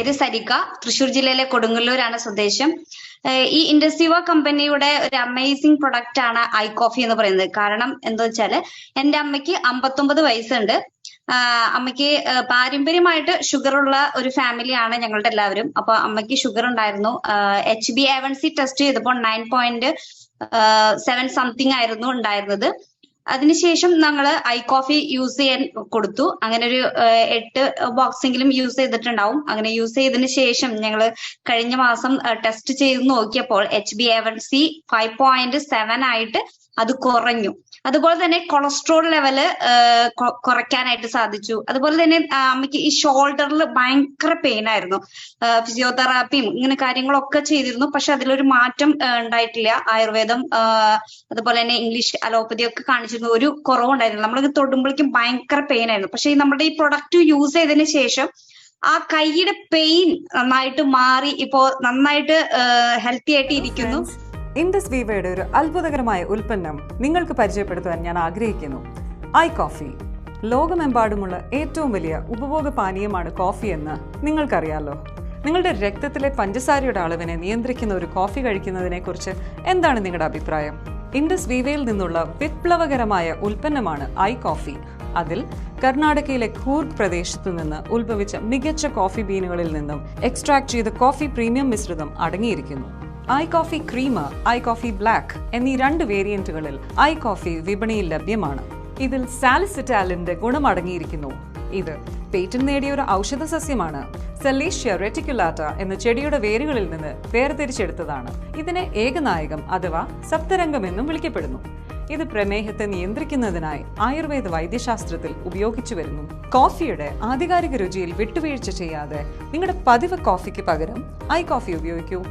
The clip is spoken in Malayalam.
പേര് സരിക. തൃശൂർ ജില്ലയിലെ കൊടുങ്ങല്ലൂരാണ് സ്വദേശം. ഈ ഇൻഡസ്ട്രീവ കമ്പനിയുടെ ഒരു അമേസിംഗ് പ്രൊഡക്റ്റ് ആണ് ഐ കോഫി എന്ന് പറയുന്നത്. കാരണം എന്താ വെച്ചാൽ എന്റെ അമ്മയ്ക്ക് അമ്പത്തൊമ്പത് വയസ്സുണ്ട്. അമ്മയ്ക്ക് പാരമ്പര്യമായിട്ട് ഷുഗർ ഉള്ള ഒരു ഫാമിലിയാണ് ഞങ്ങളുടെ എല്ലാവരും. അപ്പൊ അമ്മയ്ക്ക് ഷുഗർ ഉണ്ടായിരുന്നു. H B A C test ചെയ്തപ്പോൾ നയൻ പോയിന്റ് സെവൻ സംതിങ് ആയിരുന്നു ഉണ്ടായിരുന്നത്. അതിനുശേഷം നമ്മൾ ഐ കോഫി യൂസ് ചെയ്യാൻ കൊടുത്തു. അങ്ങനെ ഒരു എട്ട് ബോക്സെങ്കിലും യൂസ് ചെയ്തിട്ടുണ്ടാവും. അങ്ങനെ യൂസ് ചെയ്തതിന് ശേഷം ഞങ്ങൾ കഴിഞ്ഞ മാസം ടെസ്റ്റ് ചെയ്ത് നോക്കിയപ്പോൾ H B A one C five point seven ആയിട്ട് അത് കുറഞ്ഞു. അതുപോലെ തന്നെ കൊളസ്ട്രോൾ ലെവൽ കുറയ്ക്കാനായിട്ട് സാധിച്ചു. അതുപോലെ തന്നെ അമ്മയ്ക്ക് ഈ ഷോൾഡറിൽ ഭയങ്കര പെയിൻ ആയിരുന്നു. ഫിസിയോതെറാപ്പിയും ഇങ്ങനെ കാര്യങ്ങളൊക്കെ ചെയ്തിരുന്നു. പക്ഷെ അതിലൊരു മാറ്റം ഉണ്ടായിട്ടില്ല. ആയുർവേദം അതുപോലെ തന്നെ ഇംഗ്ലീഷ് അലോപ്പതി ഒക്കെ കാണിച്ചിരുന്നു ഒരു കുറവുണ്ടായിരുന്നു. നമ്മൾ തൊടുമ്പോഴേക്കും ഭയങ്കര പെയിൻ ആയിരുന്നു. പക്ഷെ നമ്മുടെ ഈ പ്രൊഡക്റ്റ് യൂസ് ചെയ്തതിന് ശേഷം ആ കൈയുടെ പെയിൻ നന്നായിട്ട് മാറി. ഇപ്പോ നന്നായിട്ട് ഹെൽത്തി ആയിട്ട് ഇരിക്കുന്നു. ഇൻഡസ് വീവയുടെ ഒരു അത്ഭുതകരമായ ഉൽപ്പന്നം നിങ്ങൾക്ക് പരിചയപ്പെടുത്താൻ ഞാൻ ആഗ്രഹിക്കുന്നു. I coffee. ലോകമെമ്പാടുമുള്ള ഏറ്റവും വലിയ ഉപഭോഗ പാനീയമാണ് കോഫി എന്ന് നിങ്ങൾക്കറിയാലോ. നിങ്ങളുടെ രക്തത്തിലെ പഞ്ചസാരയുടെ അളവിനെ നിയന്ത്രിക്കുന്ന ഒരു കോഫി കഴിക്കുന്നതിനെ കുറിച്ച് എന്താണ് നിങ്ങളുടെ അഭിപ്രായം? ഇൻഡസ് വീവയിൽ നിന്നുള്ള വിപ്ലവകരമായ ഉൽപ്പന്നമാണ് ഐ കോഫി. അതിൽ കർണാടകയിലെ കൂർഗ് പ്രദേശത്തു നിന്ന് ഉത്ഭവിച്ച മികച്ച കോഫി ബീനുകളിൽ നിന്നും എക്സ്ട്രാക്ട് ചെയ്ത കോഫി പ്രീമിയം മിശ്രിതം അടങ്ങിയിരിക്കുന്നു. I coffee cream I coffee black എന്നീ രണ്ട് വേരിയന്റുകളിൽ ഐ കോഫി വിപണിയിൽ ലഭ്യമാണ്. ഇതിൽ സാലിസിറ്റാലിന്റെ ഗുണമടങ്ങിയിരിക്കുന്നു. ഇത് പേറ്റന്റ് നേടിയ ഒരു ഔഷധ സസ്യമാണ്. സെലീഷ്യ റെറ്റിക്കുലാറ്റ എന്ന ചെടിയുടെ വേരുകളിൽ നിന്ന് വേർതിരിച്ചെടുത്തതാണ്. ഇതിനെ ഏകനായകം അഥവാ സപ്തരംഗം എന്നും വിളിക്കപ്പെടുന്നു. ഇത് പ്രമേഹത്തെ നിയന്ത്രിക്കുന്നതിനായി ആയുർവേദ വൈദ്യശാസ്ത്രത്തിൽ ഉപയോഗിച്ചു വരുന്നു. കോഫിയുടെ ആധികാരിക രുചിയിൽ വിട്ടുവീഴ്ച ചെയ്യാതെ നിങ്ങളുടെ പതിവ് കോഫിക്ക് പകരം ഐ കോഫി ഉപയോഗിക്കൂ.